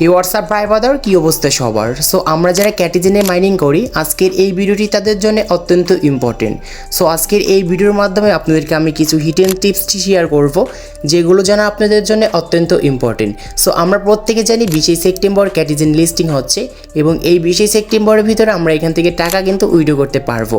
হে WhatsApp ভাই বাদার কী অবস্থা সবার? সো আমরা যারা ক্যাটিজেনে মাইনিং করি, আজকের এই ভিডিওটি তাদের জন্য অত্যন্ত ইম্পর্টেন্ট সো আজকের এই ভিডিওর মাধ্যমে আপনাদেরকে আমি কিছু হিডেন টিপসটি শেয়ার করব, যেগুলো যেন আপনাদের জন্য অত্যন্ত ইম্পর্টেন্ট সো আমরা প্রত্যেকে জানি বিশে সেপ্টেম্বর ক্যাটিজেন লিস্টিং হচ্ছে, এবং এই বিশে সেপ্টেম্বরের ভিতরে আমরা এখান থেকে টাকা কিন্তু উইডো করতে পারব।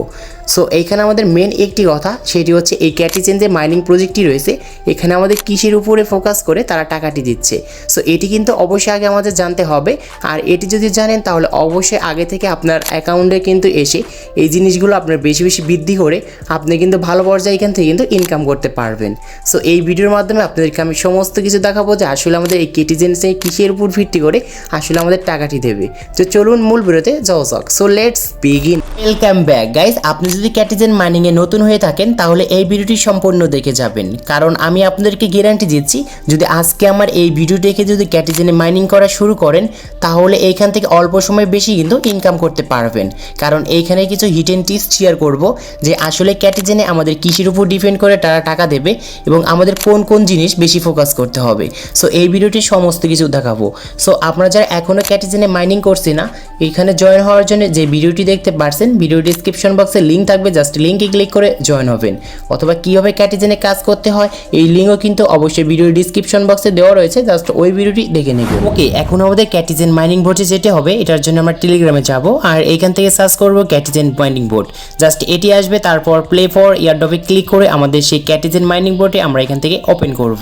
সো এইখানে আমাদের মেন একটি কথা, সেটি হচ্ছে এই ক্যাটিজেন যে মাইনিং প্রজেক্টটি রয়েছে, এখানে আমাদের কৃষির উপরে ফোকাস করে তারা টাকাটি দিচ্ছে। সো এটি কিন্তু অবশ্যই আগে আমাদের জানতে হবে, আর এটি যদি জানেন তাহলে অবশ্যই আগে থেকে আপনার অ্যাকাউন্টে কিন্তু এসে এই জিনিসগুলো আপনার বেশি বেশি বৃদ্ধি করে আপনি কিন্তু ভালো পর্যায়ে এখান থেকে কিন্তু ইনকাম করতে পারবেন। সো এই ভিডিওর মাধ্যমে আপনাদেরকে আমি সমস্ত কিছু দেখাবো যে আসলে আমাদের এই কেটিজেন সেই কৃষির উপর ভিত্তি করে আসলে আমাদের টাকাটি দেবে। তো চলুন মূল ভিডিওতে যাওয়া যাক। So let's begin welcome back guys আপনি যদি ক্যাটিজেন মাইনিংয়ে নতুন হয়ে থাকেন, তাহলে এই ভিডিওটি সম্পূর্ণ দেখে যাবেন। কারণ আমি আপনাদেরকে গ্যারান্টি দিচ্ছি, যদি আজকে আমার এই ভিডিও দেখে যদি ক্যাটিজেনে মাইনিং করা শুরু করেন, তাহলে এইখান থেকে অল্প সময় বেশি কিন্তু ইনকাম করতে পারবেন। কারণ এইখানে কিছু হিটেন টিপস শেয়ার করব, যে আসলে ক্যাটিজেনে আমাদের কৃষির উপর ডিপেন্ড করে তারা টাকা দেবে এবং আমাদের কোন কোন জিনিস বেশি ফোকাস করতে হবে। সো এই ভিডিওটি সমস্ত কিছু দেখাবো। সো আপনারা যারা এখনও ক্যাটিজেনে মাইনিং করছে না, এখানে জয়েন হওয়ার জন্য যে ভিডিওটি দেখতে পারছেন, ভিডিও ডিসক্রিপশন বক্সে লিঙ্ক থাকবে জাস্ট লিঙ্কে ক্লিক করে জয়েন হবেন। অথবা কীভাবে ক্যাটিজেনে কাজ করতে হয়, এই লিঙ্কও কিন্তু অবশ্যই ভিডিও ডিসক্রিপশন বক্সে দেওয়া রয়েছে জাস্ট ওই ভিডিওটি দেখে নেবেন। ওকে এখন আমাদের ক্যাটিজেন মাইনিং বোর্ডে যেতে হবে, এটার জন্য আমরা টেলিগ্রামে যাব, আর এইখান থেকে সার্চ করব ক্যাটিজেন মাইনিং বোর্ড জাস্ট এটি আসবে, তারপর প্লে ফর ইয়ারডপে ক্লিক করে আমাদের সেই ক্যাটিজেন মাইনিং বোর্ডে আমরা এখান থেকে ওপেন করব।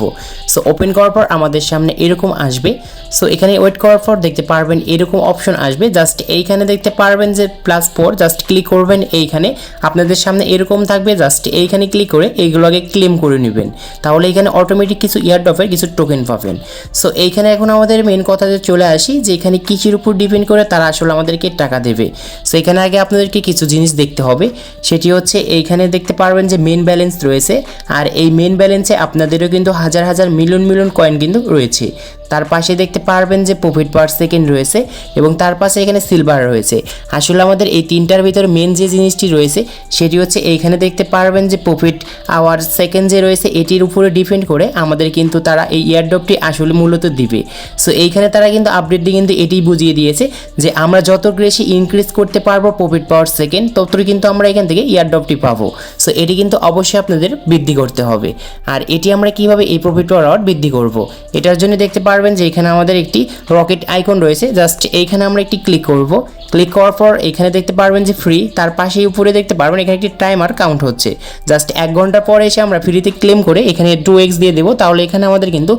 সো ওপেন করার পর আমাদের সামনে এরকম আসবে। সো এখানে ওয়েট করার পর দেখতে পারবেন এরকম অপশন আসবে। জাস্ট এইখানে দেখতে পারবেন যে প্লাস ফোর জাস্ট ক্লিক করবেন এইখানে। আপনাদের সামনে এরকম থাকবে জাস্ট এইখানে ক্লিক করে এইগুলো আগে ক্লেম করে নেবেন। তাহলে এখানে অটোমেটিক কিছু ইয়ারডপের কিছু টোকেন পাবেন। সো এইখানে এখন আমাদের মেন কথা যে চলে আসি, যে এখানে কৃষির উপর ডিপেন্ড করে তারা আসলে আমাদেরকে টাকা দেবে। সো এখানে আগে আপনাদেরকে কিছু জিনিস দেখতে হবে। সেটি হচ্ছে এইখানে দেখতে পারবেন যে মেন ব্যালেন্স রয়েছে। আর এই মেন ব্যালেন্সে আপনাদেরও কিন্তু হাজার হাজার, মিলিয়ন মিলিয়ন কয়েন কিন্তু রয়েছে। তার পাশে দেখতে পারবেন যে প্রফিট পার সেকেন্ড রয়েছে এবং তার পাশে এখানে সিলভার রয়েছে। আসলে আমাদের এই তিনটার ভিতরে মেন যে জিনিসটি রয়েছে, সেটি হচ্ছে এইখানে দেখতে পারবেন যে প্রফিট আওয়ার সেকেন্ড যে রয়েছে, এটির উপরে ডিপেন্ড করে আমাদের কিন্তু তারা এই ইয়ারডপটি আসলে মূলত দিবে। সো এইখানে তারা কিন্তু আপডেট দিয়ে কিন্তু এটি বুঝিয়ে দিয়েছে যে আমরা যত বেশি ইনক্রিজ করতে পারব প্রফিট পাওয়ার সেকেন্ড ততই কিন্তু আমরা এখান থেকে ইয়ারডপটি পাবো। সো এটি কিন্তু অবশ্যই আপনাদের বৃদ্ধি করতে হবে। আর এটি আমরা কীভাবে এই প্রফিট পাওয়ার বৃদ্ধি করব? এটার জন্য দেখতে যে এখানে আমাদের একটি রকেট আইকন রয়েছে। জাস্ট এইখানে আমরা একটি ক্লিক করব। ক্লিক করার পর এখানে দেখতে পারবেন যে ফ্রি। তার পাশে উপরে দেখতে পারবেন এখানে একটি টাইমার কাউন্ট হচ্ছে। জাস্ট এক ঘণ্টা পরে এসে আমরা ফ্রিতে ক্লেম করে এখানে টু এক্স দিয়ে দেবো। তাহলে এখানে আমাদের কিন্তু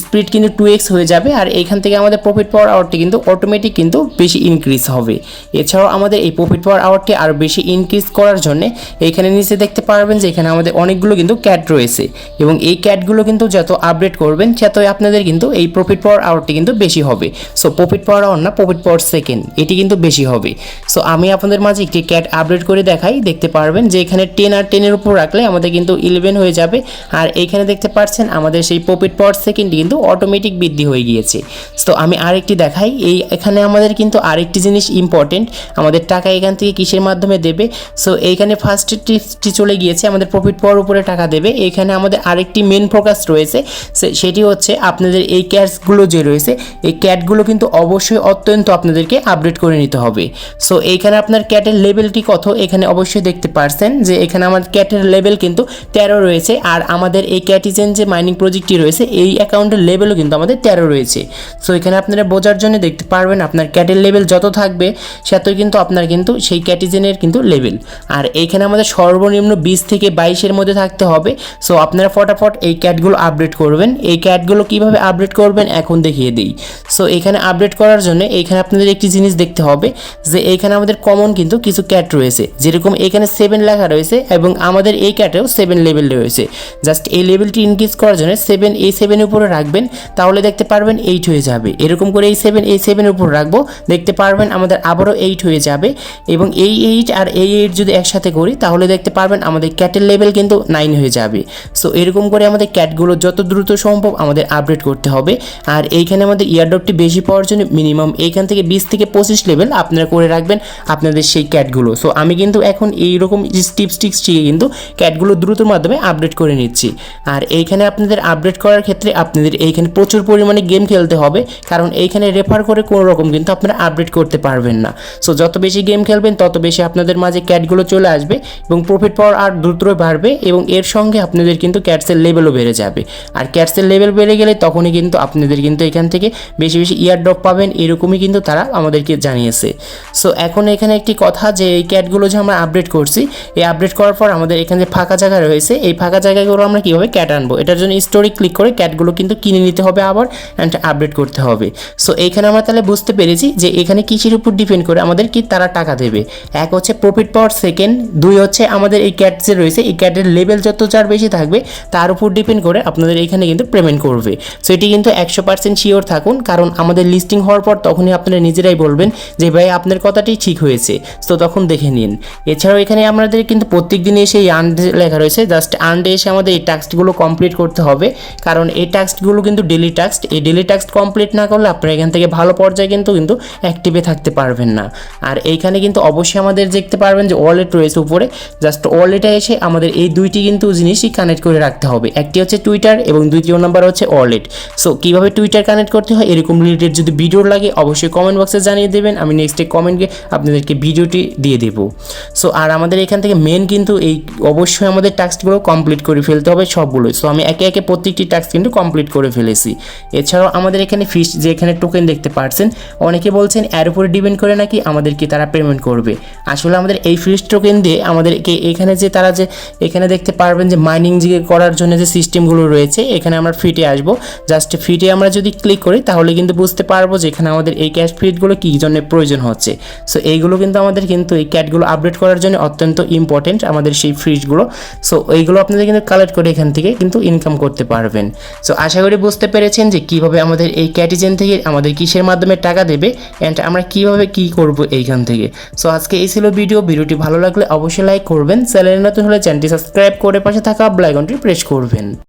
স্পিড কিন্তু টু এক্স হয়ে যাবে আর এখান থেকে আমাদের প্রফিট পাওয়ার আওয়ারটি কিন্তু অটোমেটিক কিন্তু বেশি ইনক্রিজ হবে। এছাড়াও আমাদের এই প্রফিট পাওয়ার আওয়ারটি আরও বেশি ইনক্রিজ করার জন্য এখানে নিচে দেখতে পারবেন যে এখানে আমাদের অনেকগুলো কিন্তু ক্যাট রয়েছে। এবং এই ক্যাটগুলো কিন্তু যত আপডেট করবেন, ততই আপনাদের কিন্তু এই প্রফিট পাওয়ার আওয়ারটি কিন্তু বেশি হবে। সো প্রফিট পাওয়ার আওয়ার না প্রফিট পাওয়ার সেকেন্ড এটি কিন্তু বেশি হবে। সো আমি আপনাদের মাঝে একটি ক্যাট আপডেট করে দেখাই। দেখতে পারবেন যে এখানে টেন আর টেনের উপর রাখলে আমাদের কিন্তু ইলেভেন হয়ে যাবে। আর এইখানে দেখতে পাচ্ছেন আমাদের সেই প্রফিট পাওয়ার সেকেন্ড কিন্তু অটোমেটিক বৃদ্ধি হয়ে গিয়েছে। তো আমি আরেকটি দেখাই। এই এখানে আমাদের কিন্তু আরেকটি জিনিস ইম্পর্টেন্ট আমাদের টাকা এখান থেকে কিসের মাধ্যমে দেবে? সো এইখানে ফার্স্ট টিপসটি চলে গিয়েছে, আমাদের প্রফিট পাওয়ার উপরে টাকা দেবে। এখানে আমাদের আরেকটি মেন ফোকাস রয়েছে। সে- সেটি হচ্ছে আপনাদের এই ক্যাটসগুলো যে রয়েছে, এই ক্যাটগুলো কিন্তু অবশ্যই অত্যন্ত আপনাদেরকে আপডেট করে নিতে হবে। সো এইখানে আপনার ক্যাটের লেভেলটি কত? এখানে অবশ্যই দেখতে পারছেন যে এখানে আমার ক্যাটের লেভেল কিন্তু তেরো রয়েছে আর আমাদের এই ক্যাটিজেন যে মাইনিং প্রজেক্টটি রয়েছে, এই অ্যাকাউন্টের লেভেলও কিন্তু আমাদের তেরো রয়েছে। সো এখানে আপনারা বোঝার জন্য দেখতে পারবেন আপনার ক্যাটের লেভেল যত থাকবে, সেতই কিন্তু আপনার কিন্তু সেই ক্যাটিজেনের কিন্তু লেভেল আর এইখানে আমাদের সর্বনিম্ন বিশ থেকে বাইশের মধ্যে থাকতে হবে। সো আপনারা ফটাফট এই ক্যাটগুলো আপডেট করবেন। এই ক্যাটগুলো কীভাবে আপডেট করবেন? এখন দেখিয়ে দিই। সো এখানে আপডেট করার জন্য এইখানে আপনাদের একটি জিনিস দেখতে হবে যে এইখানে আমাদের কমন কিন্তু কিছু ক্যাট রয়েছে। যেরকম এখানে সেভেন লেখা রয়েছে এবং আমাদের এই ক্যাটেও সেভেন লেভেল রয়েছে। জাস্ট এই লেভেলটি ইনক্রিজ করার জন্য সেভেন এই সেভেনের উপরে রাখবেন, তাহলে দেখতে পারবেন এইট হয়ে যাবে। এরকম করে এই সেভেন এই সেভেনের উপর রাখব, দেখতে পারবেন আমাদের আবারও এইট হয়ে যাবে এবং এই এইট আর এই এইট যদি একসাথে করি, তাহলে দেখতে পারবেন আমাদের ক্যাটের লেভেল কিন্তু নাইন হয়ে যাবে। সো এরকম করে আমাদের ক্যাটগুলো যত দ্রুত সম্ভব আমাদের আপডেট করতে হবে। আর এইখানে আমাদের ইয়ারডপটি বেশি পাওয়ার জন্য মিনিমাম এইখান থেকে বিশ থেকে পঁচিশ লেভেল আপনারা করে রাখবেন আপনাদের সেই ক্যাটগুলো সো আমি কিন্তু এখন এইরকম টিপস টিক্স শিখে কিন্তু ক্যাটগুলো দ্রুতর মাধ্যমে আপডেট করে নিচ্ছি। আর এইখানে আপনাদের আপডেট করার ক্ষেত্রে আপনাদের এইখানে প্রচুর পরিমাণে গেম খেলতে হবে, কারণ এইখানে রেফার করে কোনো রকম কিন্তু আপনারা আপডেট করতে পারবেন না। সো যত বেশি গেম খেলবেন, তত বেশি আপনাদের মাঝে ক্যাটগুলো চলে আসবে এবং প্রফিট পাওয়ার আর দ্রুতই বাড়বে এবং এর সঙ্গে আপনাদের কিন্তু ক্যাটসের লেভেলও বেড়ে যাবে। আর ক্যাটসের লেভেল বেড়ে গেলে তখনই কিন্তু আপনাদের কিন্তু এখান থেকে বেশি বেশি ইয়ার ড্রপ পাবেন, এরকমই কিন্তু তারা আমাদেরকে জানিয়েছে। সো এখন এখানে একটি কথা যে এই ক্যাটগুলো যে আমরা আপডেট করছি, এই আপডেট করার পর আমাদের এখানে যে ফাঁকা জায়গা রয়েছে, এই ফাঁকা জায়গাগুলো আমরা কীভাবে ক্যাট আনব? এটার জন্য স্টোরি ক্লিক করে ক্যাটগুলো কিন্তু কিনে নিতে হবে আবার অ্যান্ড আপডেট করতে হবে। সো এইখানে আমরা তাহলে বুঝতে পেরেছি যে এখানে কিসের উপর ডিপেন্ড করে আমাদের কি তারা টাকা দেবে। এক হচ্ছে প্রফিট পাওয়ার সেকেন্ড দুই হচ্ছে আমাদের এই ক্যাট যে রয়েছে, এই ক্যাটের লেভেল যত যার বেশি থাকবে, তার উপর ডিপেন্ড করে আপনাদের এখানে কিন্তু পেমেন্ট করবে। সো এটি কিন্তু একশো পার্সেন্ট শিওর থাকুন, কারণ আমাদের লিস্টিং হওয়ার পর তখনই আপনারা নিজেরাই বলবেন যে, ভাই, আপনার কথাটি ঠিক হয়েছে। তো তখন দেখে নিন। এছাড়াও এখানে আমাদের কিন্তু প্রত্যেক দিনে এসে এই আন্ডে লেখা রয়েছে। জাস্ট আন্ডে এসে আমাদের এই টাস্কগুলো কমপ্লিট করতে হবে, কারণ এই টাস্কগুলো কিন্তু ডেলি টাস্ক এই ডেলি টাস্ক কমপ্লিট না করলে আপনারা এখান থেকে ভালো পর্যায়ে কিন্তু কিন্তু অ্যাক্টিভে থাকতে পারবেন না। আর এইখানে কিন্তু অবশ্যই আমাদের দেখতে পারবেন যে ওয়ালেট রয়েছে উপরে। জাস্ট ওয়ালেটে এসে আমাদের এই দুইটি কিন্তু জিনিসই কানেক্ট করে রাখতে হবে। একটি হচ্ছে টুইটার এবং দ্বিতীয় নাম্বার হচ্ছে ওয়ালেট সো কীভাবে টুইটার কানেক্ট করতে হয়, এরকম রিলেটেড যদি ভিডিও লাগে, অবশ্যই কমেন্ট বক্সে জানিয়ে দেবেন। আমি নেক্সটে কমেন্টে আপনাদেরকে ভিডিওটি দিয়ে দেবো। সো আর আমাদের এখান থেকে মেন কিন্তু এই অবশ্যই আমাদের টাস্কগুলো কমপ্লিট করে ফেলতে হবে সবগুলোই। সো আমি একে একে প্রত্যেকটি টাস্ক কিন্তু কমপ্লিট করে ফেলেছি। এছাড়াও আমাদের এখানে ফিস যে এখানে টোকেন দেখতে পারছেন, অনেকে বলছেন এর উপরে ডিপেন্ড করে নাকি আমাদেরকে তারা পেমেন্ট করবে? আসলে আমাদের এই ফিস টোকেন দিয়ে আমাদেরকে এখানে যে তারা যে, এখানে দেখতে পারবেন যে মাইনিং যে করার জন্য যে সিস্টেমগুলো রয়েছে, এখানে আমরা ফিটে আসব। জাস্ট ফিটে আমরা যদি ক্লিক করি, তাহলে কিন্তু বুঝতে পারব যে এখানে আমাদের এই ক্যাশ ফিটগুলো কী জন্য প্রয়োজন হচ্ছে। সো এইগুলো কিন্তু আমাদের কিন্তু এই ক্যাটগুলো আপডেট করার জন্য অত্যন্ত ইম্পর্টেন্ট আমাদের সেই ফ্রিজগুলো সো এইগুলো আপনাদের কিন্তু কালেক্ট করে এখান থেকে কিন্তু ইনকাম করতে পারবেন। সো আশা করি বুঝতে পেরেছেন যে কীভাবে আমাদের এই ক্যাটিজেন থেকে আমাদের কিসের মাধ্যমে টাকা দেবে অ্যান্ড আমরা কীভাবে কী করব এইখান থেকে। সো আজকে এই ছিল ভিডিও ভিডিওটি ভালো লাগলে অবশ্যই লাইক করবেন। চ্যানেল নতুন হলে চ্যানেলটি সাবস্ক্রাইব করে পাশে থাকা ব্লাইকনটি প্রেস করবেন।